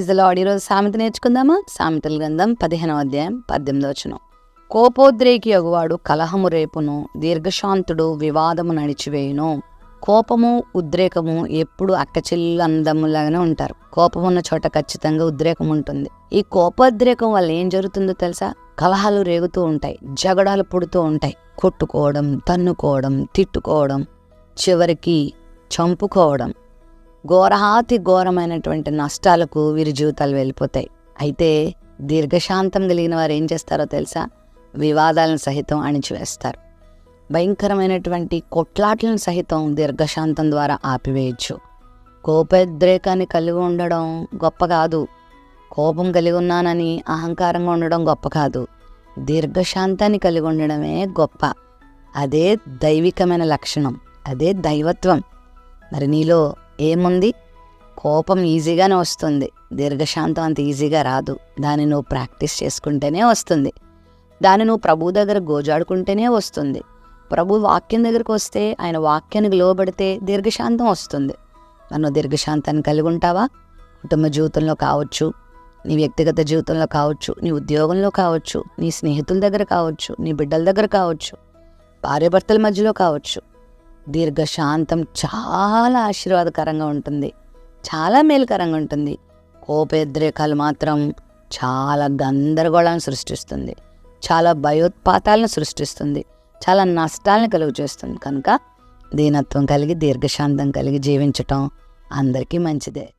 Lord ఈరోజు సామెత నేర్చుకుందామా? సామెతల గ్రంథం పదిహేనవ అధ్యాయం పద్దెనిమిది వచనం. కోపోద్రేకి అగువాడు కలహము రేపును దీర్ఘశాంతుడు వివాదము నడిచివేయును. కోపము ఉద్రేకము ఎప్పుడు అక్కచెల్లు అందములాగానే ఉంటారు. కోపం ఉన్న చోట ఖచ్చితంగా ఉద్రేకం ఉంటుంది. ఈ కోపోద్రేకం వల్ల ఏం జరుగుతుందో తెలుసా? కలహాలు రేగుతూ ఉంటాయి జగడాలు పుడుతూ ఉంటాయి. కొట్టుకోవడం తన్నుకోవడం తిట్టుకోవడం చివరికి చంపుకోవడం. ఘోరాతి ఘోరమైనటువంటి నష్టాలకు వీరి జీవితాలు వెళ్ళిపోతాయి. అయితే దీర్ఘశాంతం కలిగిన వారు ఏం చేస్తారో తెలుసా? వివాదాలను సహితం అణిచివేస్తారు. భయంకరమైనటువంటి కొట్లాట్లను సహితం దీర్ఘశాంతం ద్వారా ఆపివేయచ్చు. కోపోద్రేకాన్ని కలిగి ఉండడం గొప్ప కాదు. కోపం కలిగి ఉన్నానని అహంకారంగా ఉండడం గొప్ప కాదు. దీర్ఘశాంతాన్ని కలిగి ఉండడమే గొప్ప. అదే దైవికమైన లక్షణం. అదే దైవత్వం. మరి నీలో ఏముంది? కోపం ఈజీగానే వస్తుంది. దీర్ఘశాంతం అంత ఈజీగా రాదు. దాన్ని నువ్వు ప్రాక్టీస్ చేసుకుంటేనే వస్తుంది. దాన్ని నువ్వు ప్రభు దగ్గర గోజాడుకుంటేనే వస్తుంది. ప్రభు వాక్యం దగ్గరకు వస్తే ఆయన వాక్యానికి లోబడితే దీర్ఘశాంతం వస్తుంది. నన్ను దీర్ఘశాంతాన్ని కలిగి ఉంటావా? కుటుంబ జీవితంలో కావచ్చు నీ వ్యక్తిగత జీవితంలో కావచ్చు నీ ఉద్యోగంలో కావచ్చు నీ స్నేహితుల దగ్గర కావచ్చు నీ బిడ్డల దగ్గర కావచ్చు భార్యాభర్తల మధ్యలో కావచ్చు. దీర్ఘశాంతం చాలా ఆశీర్వాదకరంగా ఉంటుంది. చాలా మేలుకరంగా ఉంటుంది. కోపేద్రేకాలు మాత్రం చాలా గందరగోళాన్ని సృష్టిస్తుంది. చాలా భయోత్పాతాలను సృష్టిస్తుంది. చాలా నష్టాలను కలుగు చేస్తుంది. కనుక దీనత్వం కలిగి దీర్ఘశాంతం కలిగి జీవించటం అందరికీ మంచిదే.